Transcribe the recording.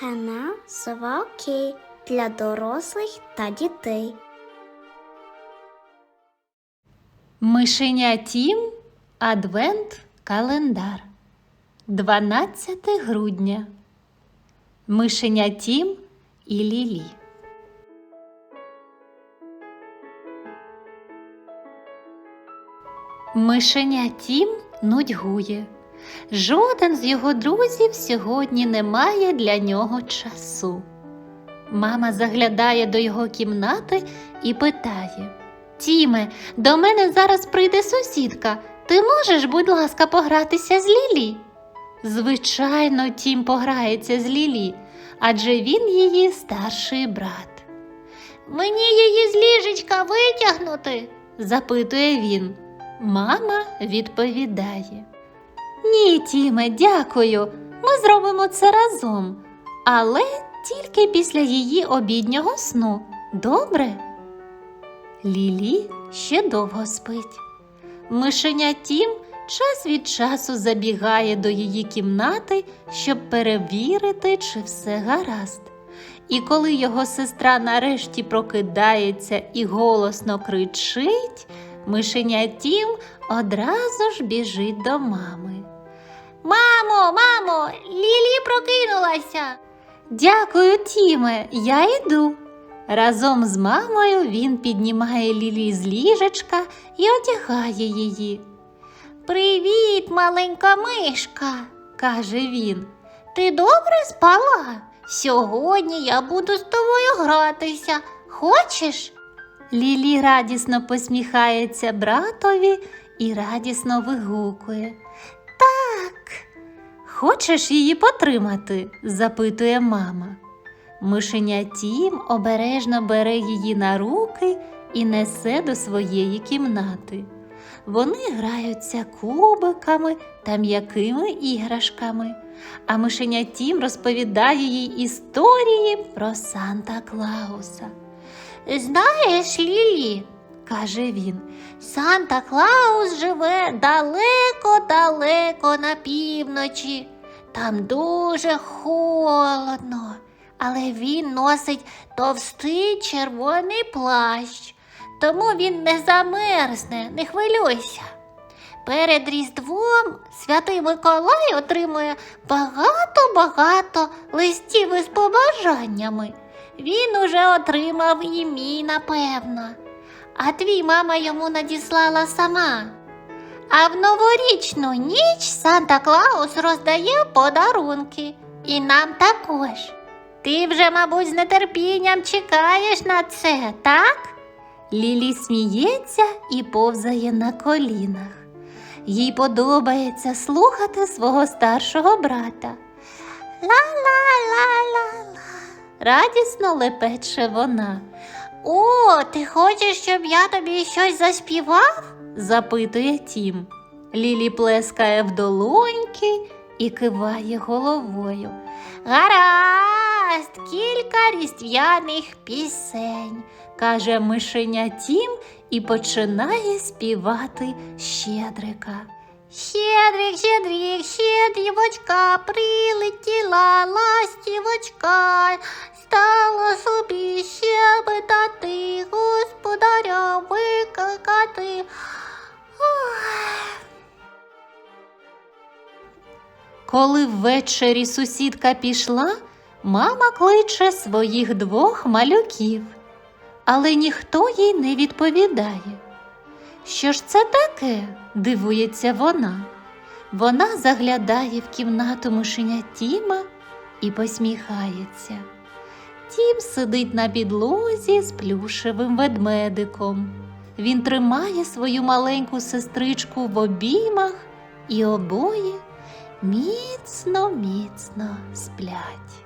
Канал Сова Окей для дорослих та дітей. Мишеня Тім Адвент Календар 12 грудня. Мишеня Тім і Лілі. Мишеня Тім нудьгує. Жоден з його друзів сьогодні не має для нього часу. Мама заглядає до його кімнати і питає: Тіме, до мене зараз прийде сусідка. Ти можеш, будь ласка, погратися з Лілі? Звичайно, Тім пограється з Лілі, адже він її старший брат. Мені її з ліжечка витягнути? запитує він. Мама відповідає. Ні, Тіме, дякую. Ми зробимо це разом, але тільки після її обіднього сну. Добре? Лілі ще довго спить. Мишеня Тім час від часу забігає до її кімнати, щоб перевірити, чи все гаразд. І коли його сестра нарешті прокидається і голосно кричить, мишеня Тім одразу ж біжить до мами. Мамо, мамо, Лілі прокинулася. Дякую, Тіме, я йду. Разом з мамою він піднімає Лілі з ліжечка і одягає її. Привіт, маленька мишка, каже він. Ти добре спала? Сьогодні я буду з тобою гратися. Хочеш? Лілі радісно посміхається братові і радісно вигукує. Так. Хочеш її потримати? запитує мама. Мишеня Тім обережно бере її на руки і несе до своєї кімнати. Вони граються кубиками та м'якими іграшками, а мишеня Тім розповідає їй історії про Санта Клауса. Знаєш, Лілі, каже він, Санта Клаус живе далеко-далеко на півночі. Там дуже холодно, але він носить товстий червоний плащ, тому він не замерзне, не хвилюйся. Перед Різдвом святий Миколай отримує багато-багато листів із побажаннями. Він уже отримав і мій, напевно. А твій мама йому надіслала сама. А в новорічну ніч Санта Клаус роздає подарунки. І нам також. Ти вже, мабуть, з нетерпінням чекаєш на це, так? Лілі сміється і повзає на колінах. Їй подобається слухати свого старшого брата. Ла-ла-ла-ла-ла. Радісно лепече вона. О, ти хочеш, щоб я тобі щось заспівав? запитує Тім. Лілі плескає в долоньки і киває головою. Гаразд, кілька різдвяних пісень, каже мишеня Тім і починає співати щедрика. Щедрик, щедрик, щедрівочка, прилетіла ластівочка, стала собі щебетати, господаря викликати. Коли ввечері сусідка пішла, мама кличе своїх двох малюків, але ніхто їй не відповідає. Що ж це таке? дивується вона. Вона заглядає в кімнату мишеня Тіма і посміхається. Тім сидить на підлозі з плюшевим ведмедиком. Він тримає свою маленьку сестричку в обіймах і обоє міцно, міцно сплять.